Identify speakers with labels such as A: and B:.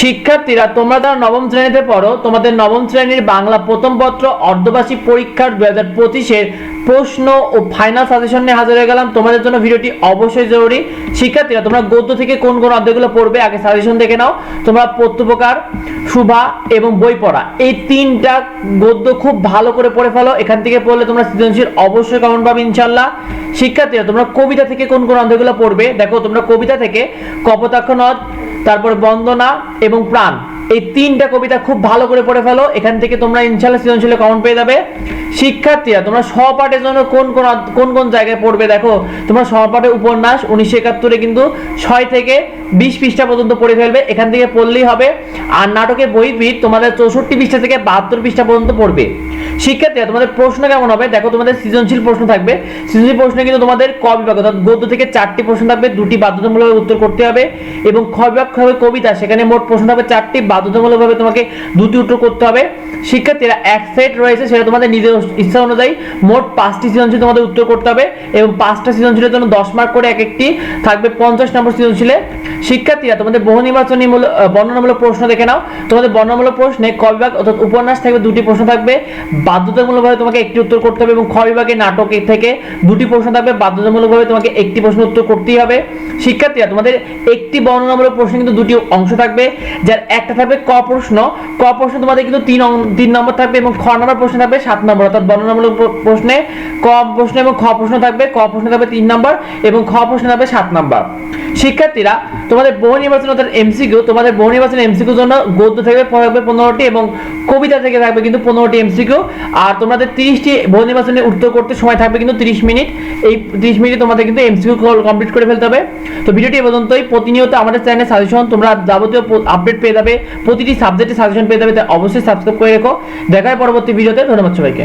A: শিক্ষার্থীরা, তোমরা যারা নবম শ্রেণীতে পড়ো, তোমাদের নবম শ্রেণির বাংলা প্রথম পত্র অর্ধবার্ষিক পরীক্ষার দু হাজার পঁচিশের প্রশ্ন ও ফাইনাল সাজেশন নিয়ে হাজির হয়ে গেলাম। তোমাদের জন্য ভিডিওটি অবশ্যই জরুরি। শিক্ষার্থীরা, তোমরা গদ্য থেকে কোন কোন অধ্যায়গুলো পড়বে আগে সাজেশন দেখে নাও। তোমরা প্রত্যুপকার শুভা এবং বই পড়া, এই তিনটা গদ্য খুব ভালো করে পড়ে ফেলো। এখান থেকে পড়লে তোমরা সৃজনশীল অবশ্যই কমন পাবে ইনশাল্লাহ শিক্ষার্থীরা, তোমরা কবিতা থেকে কোন কোন অধ্যায়গুলো পড়বে? দেখো, তোমরা কবিতা থেকে কপোতাক্ষ নদ তারপর বন্দনা এবং প্রাণ। এই তিনটা কবিতা খুব ভালো করে পড়ে ফেলো। এখান থেকে তোমরা ইনশাল্লাহ সৃজনশীলে কমন পেয়ে যাবে। শিক্ষার্থীরা, তোমরা সহপাঠের জন্য কোন কোন কোন কোন জায়গায় পড়বে দেখো। তোমরা সহপাঠে উপন্যাস উনিশশো একাত্তরে কিন্তু ছয় থেকে বিশ পৃষ্ঠা পর্যন্ত পড়ে ফেলবে। এখান থেকে পড়লেই হবে। আর নাটকের বইবিদ তোমাদের চৌষট্টি পৃষ্ঠা থেকে বাহাত্তর পৃষ্ঠা পর্যন্ত পড়বে। শিক্ষার্থীরা, তোমাদের প্রশ্ন কেমন হবে? দেখো, তোমাদের সৃজনশীল প্রশ্ন থাকবে। সৃজনশীল প্রশ্নে কিন্তু তোমাদের ক বিভাগ, অর্থাৎ গদ্য থেকে চারটি প্রশ্ন থাকবে, দুটি বাধ্যতামূলকভাবে উত্তর করতে হবে এবং খ বিভাগ হবে কবিতা। সেখানে মোট প্রশ্ন থাকবে চারটি, বাধ্যতামূলকভাবে তোমাকে দুটি উত্তর করতে হবে। শিক্ষার্থীরা, এক সেট রয়েছে, সেটা তোমাদের নিজের ইচ্ছা অনুযায়ী মোট পাঁচটি সৃজনশীল তোমাদের উত্তর করতে হবে এবং পাঁচটা সৃজনশীলের জন্য দশ মার্ক করে এক একটি থাকবে পঞ্চাশ নম্বর সৃজনশীলে। শিক্ষার্থীরা, তোমাদের বহু নির্বাচনী বর্ণনামূলক প্রশ্ন দেখে নাও। তোমাদের বর্ণনামূলক প্রশ্নে ক বিভাগ অর্থাৎ উপন্যাস থাকবে, দুটি প্রশ্ন থাকবে। বাধ্যতামূলকভাবে তোমাকে একটি উত্তর করতে হবে এবং খ বিভাগে নাটক থেকে দুটি প্রশ্ন থাকবে। বাধ্যতামূলকভাবে তোমাকে একটি প্রশ্ন উত্তর করতেই হবে। শিক্ষার্থীরা, তোমাদের একটি বর্ণনামূলক প্রশ্ন কিন্তু দুটি অংশ থাকবে, যার একটা থাকবে ক প্রশ্ন। ক প্রশ্ন তোমাদের কিন্তু তিন তিন নম্বর থাকবে এবং খ নম্বর প্রশ্ন থাকবে সাত নম্বর। অর্থাৎ বর্ণনামূলক প্রশ্নে ক প্রশ্ন এবং খ প্রশ্ন থাকবে। ক প্রশ্ন থাকবে তিন নম্বর এবং খ প্রশ্ন থাকবে সাত নম্বর। শিক্ষার্থীরা, তোমাদের বহু নির্বাচন অর্থাৎ এমসিকিউ তোমাদের বহু নির্বাচন এমসিকিউ জন্য গদ্য থেকে থাকবে পনেরোটি এবং কবিতা থেকে থাকবে কিন্তু পনেরোটি এমসিকিউ আর তোমাদের তিরিশটি বহু নির্বাচনে উত্তর করতে সময় থাকবে কিন্তু তিরিশ মিনিট। এই তিরিশ মিনিটে তোমাদের কিন্তু এমসিকিউ কমপ্লিট করে ফেলতে হবে। তো ভিডিওটি এ পর্যন্তই। প্রতিনিয়ত আমাদের চ্যানেলে সাজেশন তোমরা যাবতীয় আপডেট পেয়ে যাবে। প্রতিটি সাবজেক্টে সাজেশন পেয়ে যাবে, তাই অবশ্যই সাবস্ক্রাইব করে রেখো। দেখা হয় পরবর্তী ভিডিওতে ধন্যবাদ সবাইকে।